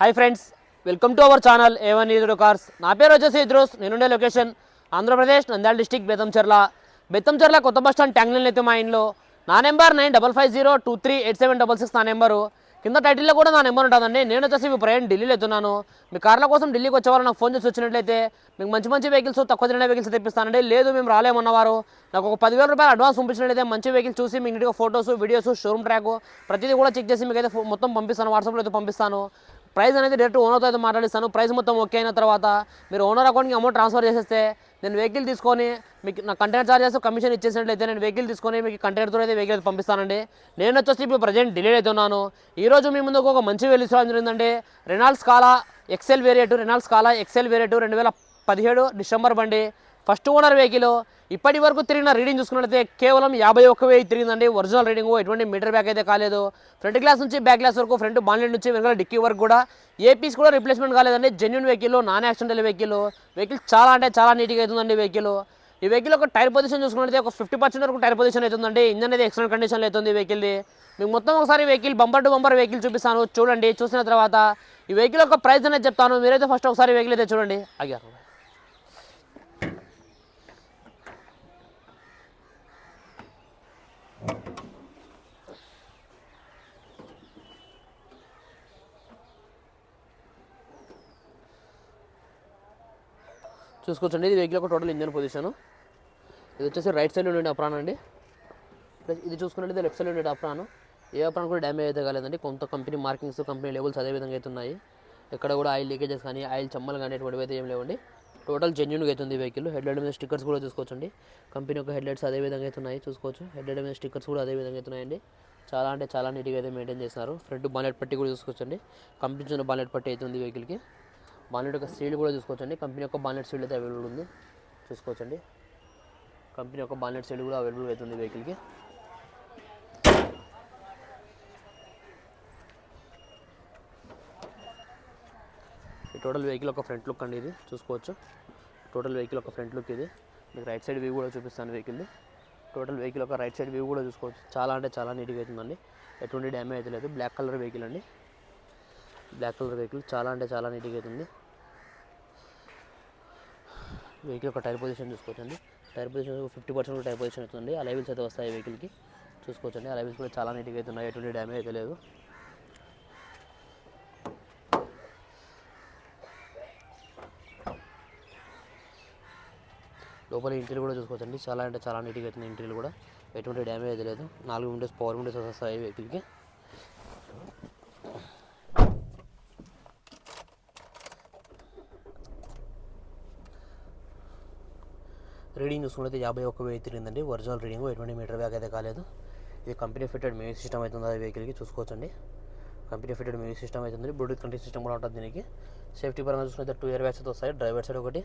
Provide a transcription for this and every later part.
Hi friends welcome to our channel A one Idro cars నా పేరు వచ్చేసి ఇద్రోస్ నేనుండే లొకేషన్ ఆంధ్రప్రదేశ్ నంద్యాల డిస్టిక్ బెతంచెర్ల బెతంచెర్ల కొత్త బస్ స్టాండ్ ట్యాంగ్లైన్ అయితే మా ఇంట్లో. నా number nine double five zero two three eight seven double six నా నెంబరు కింద టైటిల్లో కూడా నా నెంబర్ ఉంటుందండి. నేను వచ్చేసి మీ ప్రయాణం ఢిల్లీలో వెళ్తున్నాను. మీ కార్ల కోసం ఢిల్లీకి వచ్చేవారు నాకు ఫోన్ చేసి వచ్చినట్లయితే మీకు మంచి మంచి వెహికల్స్ తక్కువ తిన్న వెహికల్స్ తెప్పిస్తానండి లేదు మేము రాలేమన్నవారు నాకు ఒక పదివేల రూపాయలు అడ్వాన్స్ పంపించినట్లయితే మంచి వెహికల్ చూసి మీకు నీట్గా ఫోటోస్ వీడియోస్ షోరూమ్ ట్రాక్ ప్రతిదీ కూడా చెక్ చేసి మీకు అయితే మొత్తం పంపిస్తాను. వాట్సాప్లో అయితే పంపిస్తాను. ప్రైస్ అనేది డైరెక్ట్ ఓనర్తో అయితే మాట్లాడిస్తాను. ప్రైస్ మొత్తం ఓకే అయిన తర్వాత మీరు ఓనర్ అకౌంట్కి అమౌంట్ ట్రాన్స్ఫర్ చేసేస్తే నేను వెహికల్ తీసుకొని మీకు నా కంటైనర్ చార్జెస్ కమిషన్ ఇచ్చేసినట్లయితే నేను వెహికల్ తీసుకొని మీకు కంటైనర్తో అయితే వెహికల్ పంపిస్తానండి. నేను వచ్చేసి ఇప్పుడు ప్రజెంట్ డిలే అయితే ఉన్నాను. మీ ముందుకు ఒక మంచి వెహికల్ జరిగిందండి. రెనాల్డ్స్ కాలా ఎక్సెల్ వేరియట్ రెనాల్డ్స్ కాలా ఎక్సెల్ వేరియట్ రెండు వేల పదిహేడు డిసెంబర్ బండి. First owner vehicle. ఇప్పటి వరకు తిరిగిన రీడింగ్ చూసుకున్నట్లయితే కేవలం యాభై ఒక్క వెయ్యి తిరిగిందండి. ఒరిజినల్ రీడింగ్ ఎటువంటి మీటర్ బ్యాక్ అయితే కాలేదు. ఫ్రంట్ గ్లాస్ నుంచి బ్యాక్ గ్లాస్ వరకు ఫ్రంట్ బాన్లెట్ నుంచి వెనకాల డిక్కీ వరకు కూడా ఏ పీస్ కూడా రిప్లేస్మెంట్ కాలేదండి. Genuine vehicle non accidental vehicle vehicle చాలా అంటే చాలా నీట్గా అవుతుందండి వెహికల్ ఈ వెహికల్ ఒక టైర్ పొజిషన్ చూసుకున్నట్లయితే ఒక ఫిఫ్టీ పర్సెంట్ వరకు టైర్ పొజిషన్ అవుతుందండి. ఇంజన్ అయితే ఎక్సలెంట్ కండిషన్లో అవుతుంది ఈ వెహికల్ది మీకు మొత్తం ఒకసారి vehicle bumper to bumper vehicle చూపిస్తాను. చూడండి చూసిన తర్వాత ఈ వెహికల్ యొక్క ప్రైస్ అనేది చెప్తాను. మీరైతే ఫస్ట్ ఒకసారి వెహికల్ అయితే చూడండి. అయ్యారు చూసుకోవచ్చండి. ఇది వెహికల్ ఒక టోటల్ ఇంజన్ పొజిషన్. ఇది వచ్చేసి రైట్ సైడ్ ఉండే అప్రాన్ అండి. ప్లస్ ఇది చూసుకున్నట్లయితే లెఫ్ట్ సైడ్ ఉండే అప్రాన్. ఏ అప్రాన్ కూడా డ్యామేజ్ అయితే కాలేదండి. కొంత కంపెనీ మార్కింగ్స్ కంపెనీ లెవెల్స్ అదే విధంగా అయితే ఉన్నాయి. ఎక్కడ కూడా ఆయిల్ లీకేజెస్ కానీ ఆయిల్ చెమ్మలు కానీ అటువంటివి అయితే ఏం లేవండి. టోటల్ జెన్యున్గా అవుతుంది వెహికల్. హెడ్ లైట్ మీద స్టిక్కర్స్ కూడా చూసుకోవచ్చండి. కంపెనీ యొక్క హెడ్ లైట్స్ అదే విధంగా అయితే ఉన్నాయి. చూసుకోవచ్చు. హెడ్ లైట్ మీద స్టిక్కర్స్ కూడా అదే విధంగా అయితే చాలా అంటే చాలా నీట్గా అయితే మెయింటైన్ చేస్తున్నారు. ఫ్రంట్ బాలెట్ పట్టి కూడా చూసుకోవచ్చండి. కంపెనీ చిన్న బాలెట్ పట్టి అయితే ఉంది వెహికల్కి. బాన్లెట్ యొక్క సీల్ కూడా చూసుకోవచ్చండి. కంపెనీ యొక్క బాన్లెట్ సీల్ అయితే అవైలబుల్ ఉంది. చూసుకోవచ్చండి. కంపెనీ యొక్క బాన్లెట్ సీల్ కూడా అవైలబుల్ అవుతుంది వెహికల్కి ఈ టోటల్ వెహికల్ ఒక ఫ్రంట్ లుక్ అండి ఇది. చూసుకోవచ్చు. టోటల్ వెహికల్ ఒక ఫ్రంట్ లుక్ ఇది. మీకు రైట్ సైడ్ వ్యూ కూడా చూపిస్తాను వెహికల్ది టోటల్ వెహికల్ ఒక రైట్ సైడ్ వ్యూ కూడా చూసుకోవచ్చు. చాలా అంటే చాలా నీట్గా అవుతుందండి. ఎటువంటి డ్యామేజ్ అయితే లేదు. బ్లాక్ కలర్ వెహికల్ అండి. Black colour vehicle. చాలా అంటే చాలా నీట్గా అవుతుంది వెహికల్ ఒక టైర్ పొజిషన్ చూసుకోవచ్చండి. Tyre position fifty percent tyre position అవుతుంది. ఆ లెవెల్స్ అయితే వస్తాయి వెహికల్కి. చూసుకోవచ్చండి. ఆ లెవెల్స్ కూడా చాలా నీట్గా అవుతున్నాయి ఎటువంటి డ్యామేజ్ అయితే లేదు. లోపల ఇంటీరియర్ కూడా చూసుకోవచ్చండి. చాలా అంటే చాలా నీట్గా అవుతుంది ఇంటీరియర్ కూడా. ఎటువంటి డ్యామేజ్ అయితే లేదు. నాలుగు విండోస్ పవర్ విండోస్ వస్తాయి వెహికల్కి. రీడింగ్ చూసుకుంటే యాభై ఒక్క వెయ్యి తిరిగిందండి. ఒరిజినల్ రీడింగ్ ఎటువంటి మీటర్ బ్యాగ్ అయితే కాలేదు. ఇది కంపెనీ ఫిట్టెడ్ మ్యూజిక్ సిస్టమ్ అవుతుంది ఆ వెహికల్కి చూసుకోవచ్చండి. కంపెనీ ఫిట్టెడ్ మ్యూజిక్ సిస్టమ్ అవుతుంది. బ్లూటూత్ కంట్రోల్ సిస్టమ్ కూడా ఉంటుంది దీనికి. సేఫ్టీ పరంగా చూసుకుంటే టూ ఇయర్ బ్యాగ్స్ అయితే వస్తాయి. డ్రైవర్ సైడ్ ఒకటి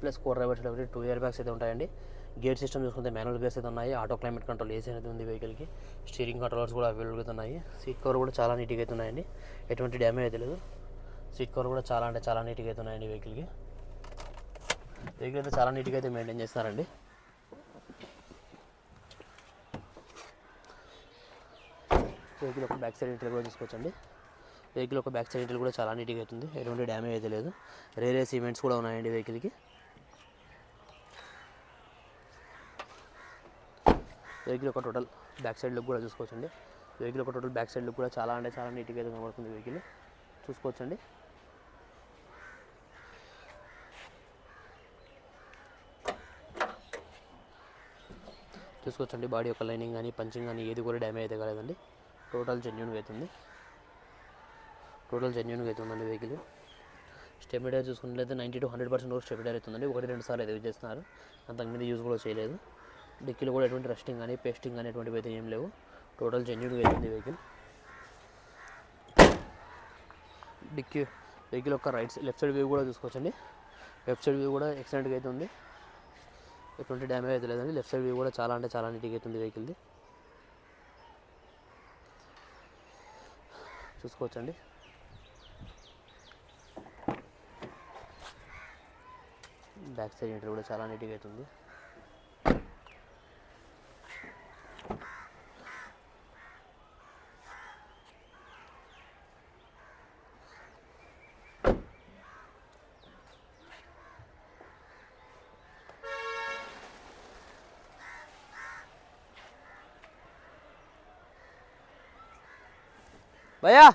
ప్లస్ కోర్ డ్రైవర్ సైడ్ ఒకటి టూ ఇయర్ బ్యాగ్స్ అయితే ఉంటాయండి. గేర్ సిస్టమ్ చూసుకుంటే మాన్యువల్ గేర్స్ అయితే ఉన్నాయి. ఆటో క్లైమేట్ కంట్రోల్ ఏసీ అనేది ఉంది వెహికల్కి స్టీరింగ్ కంట్రోలర్స్ కూడా అవైలబుల్ అయితే ఉన్నాయి. సీట్ కవర్ కూడా చాలా నీట్గా అయితే ఉన్నాయండి. ఎటువంటి డ్యామేజ్ అయితే లేదు. సీట్ కవర్ కూడా చాలా అంటే చాలా నీట్గా అయితే ఉన్నాయండి వెహికల్కి వెహికల్ అయితే చాలా నీట్గా అయితే మెయింటైన్ చేస్తారండి వెహికల్ ఒక బ్యాక్ సైడ్ ఇంటర్ కూడా తీసుకోవచ్చండి. వెహికల్ ఒక బ్యాక్ సైడ్ ఇంటర్ కూడా చాలా నీట్గా అవుతుంది. ఎటువంటి డ్యామేజ్ అయితే లేదు. రేరే సిమెంట్స్ కూడా ఉన్నాయండి వెహికల్కి వెహికల్ ఒక టోటల్ బ్యాక్ సైడ్ లుక్ కూడా చూసుకోవచ్చండి. వెహికల్ ఒక టోటల్ బ్యాక్ సైడ్ లుక్ కూడా చాలా అంటే చాలా నీట్గా అయితే కనబడుతుంది వెహికల్ చూసుకోవచ్చండి. చూసుకోవచ్చండి. బాడీ యొక్క లైనింగ్ కానీ పంచింగ్ కానీ ఏది కూడా డ్యామేజ్ అయితే కాలేదండి. టోటల్ జెన్యున్గా అవుతుంది టోటల్ జెన్యున్గా అవుతుందండి వెహికల్ స్టెబిలైజర్ చూసుకున్నట్లయితే నైంటీ టు హండ్రెడ్ పర్సెంట్ వరకు స్టెబిలైజర్ అవుతుందండి. ఒకటి రెండు సార్లు అయితే యూజ్ చేస్తున్నారు. అంతకు మీద యూజ్ కూడా చేయలేదు. డిక్కీలో కూడా ఎటువంటి రస్టింగ్ కానీ పేస్టింగ్ కానీ ఎటువంటివి అయితే ఏం లేవు. టోటల్ జెన్యున్గా అవుతుంది వెహికల్ డిక్కీ వెహికల్ యొక్క రైట్ లెఫ్ట్ సైడ్ వ్యూ కూడా చూసుకోవచ్చండి. లెఫ్ట్ సైడ్ వ్యూ కూడా ఎక్సలెంట్గా అయితే ఉంది. ఎటువంటి డ్యామేజ్ అయితే లేదండి. లెఫ్ట్ సైడ్ వ్యూ కూడా చాలా అంటే చాలా నీట్గా అవుతుంది వెహికల్ది. చూసుకోవచ్చండి. బ్యాక్ సైడ్ ఇంటర్ కూడా చాలా నీట్గా అవుతుంది భయ్యా.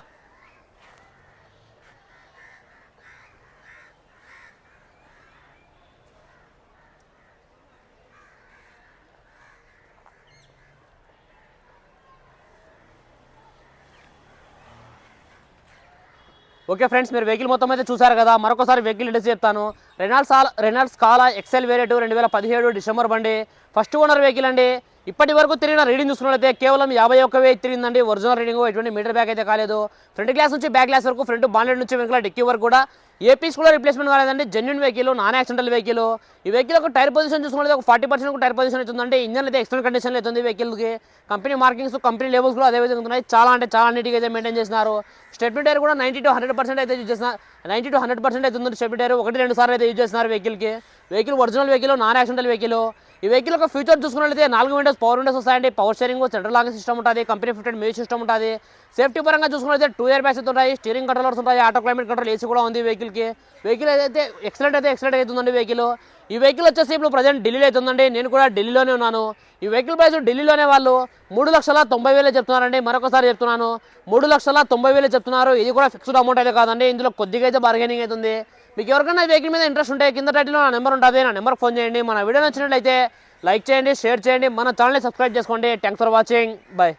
ఓకే ఫ్రెండ్స్ మీరు వెహికల్ మొత్తం అయితే చూసారు కదా మరొకసారి వెహికల్ డీటెయిల్స్ చెప్తాను. రెనాల్డ్స్ రెనాల్డ్స్ కాలా ఎక్సెల్ వేరియట్ రెండు వేల పదిహేడు డిసెంబర్ బండి. ఫస్ట్ ఓనర్ వెహికల్ అండి. ఇప్పటి వరకు తిరిగిన రీడింగ్ చూసుకున్నట్లయితే కేవలం యాభై ఒక్కవే తిరిగిందండి. ఒరిజినల్ రీడింగ్ ఎటువంటి మీటర్ బ్యాక్ అయితే కాలేదు. ఫ్రంట్ గ్లాస్ నుంచి బ్యాక్ గ్లాస్ వరకు ఫ్రంట్ బాండెడ్ నుంచి వెనకాల డిక్కీ వరకు కూడా ఏ పీస్ కూడా రిప్లేస్మెంట్ కాలేదండి. Genuine vehicle non accidental vehicle ఈ వెహికల్ ఒక టైర్ పొజిషన్ చూసుకుంటే ఒక ఫార్టీ పర్సెంట్ టైర్ పొజిషన్ అవుతుందంటే ఇంజన్ అయితే ఎక్స్టర్నల్ కండిషన్ అవుతుంది వెహికల్కి కంపెనీ మార్కింగ్స్ కంపెనీ లెవెల్స్ కూడా అదే విధంగా ఉన్నాయి. చాలా అంటే చాలా నీట్గా అయితే మెయింటైన్ చేస్తున్నారు స్టెప్ని టైర్ కూడా నైంటీ టు హండ్రెడ్ పర్సెంట్ అయితే యూజ్ చేస్తున్నారు నైంటీ టు హండ్రెడ్ పర్సెంట్ అయితే ఉంది స్టెప్ని టైర్ ఒకటి రెండు సార్లు అయితే యూజ్ చేస్తున్నారు వెహికల్కి vehicle original vehicle non accidental vehicle ఈ వెహికల్ ఒక ఫ్యూచర్ చూసుకున్నట్లయితే నాలుగు విండోస్ పవర్ విండోస్ వస్తాయండి. Power steering central locking system ఉంటుంది. కంపెనీ ఫిఫ్టెడ్ మ్యూజిక్ సిస్టమ్ ఉంటుంది. సేఫ్టీ పరంగా చూసుకున్నట్లయితే టూ ఇయర్ బ్యాగ్స్ ఉంటాయి. స్టీరింగ్ కంట్రోలర్స్ ఉంటాయి. ఆటో క్లైమేట్ కంట్రోల్ ఏసీ కూడా ఉంది వెహికల్ వెహికల్కి. వెహికల్ అయితే ఎక్సలెంట్ అయితే ఎక్సలెంట్ అవుతుందండి వెహికల్ ఈ వెహికల్ వచ్చేసి ఇప్పుడు ప్రజెంట్ ఢిల్లీలో అవుతుందండి. నేను కూడా ఢిల్లీలోనే ఉన్నాను. ఈ వెహికల్ ప్రైస్ ఢిల్లీలోనే వాళ్ళు మూడు లక్షల తొంభై వేలే చెప్తున్నారండి. మరొకసారి చెప్తున్నాను. మూడు లక్షల తొంభై వేలే చెప్తున్నారు. ఇది కూడా ఫిక్స్డ్ అమౌంట్ అయితే కాదండి. ఇందులో కొద్దిగా అయితే బార్గెనింగ్ అవుతుంది. మీకు ఎవరికైనా వెహికల్ మీద ఇంట్రెస్ట్ ఉంటే కింద టైటిల్లో నా నెంబర్ ఉంటుంది. నా నెంబర్ ఫోన్ చేయండి. మన వీడియో నచ్చినట్లయితే లైక్ చేయండి షేర్ చేయండి. మన ఛానల్ని సబ్స్క్రైబ్ చేసుకోండి. Thanks for watching bye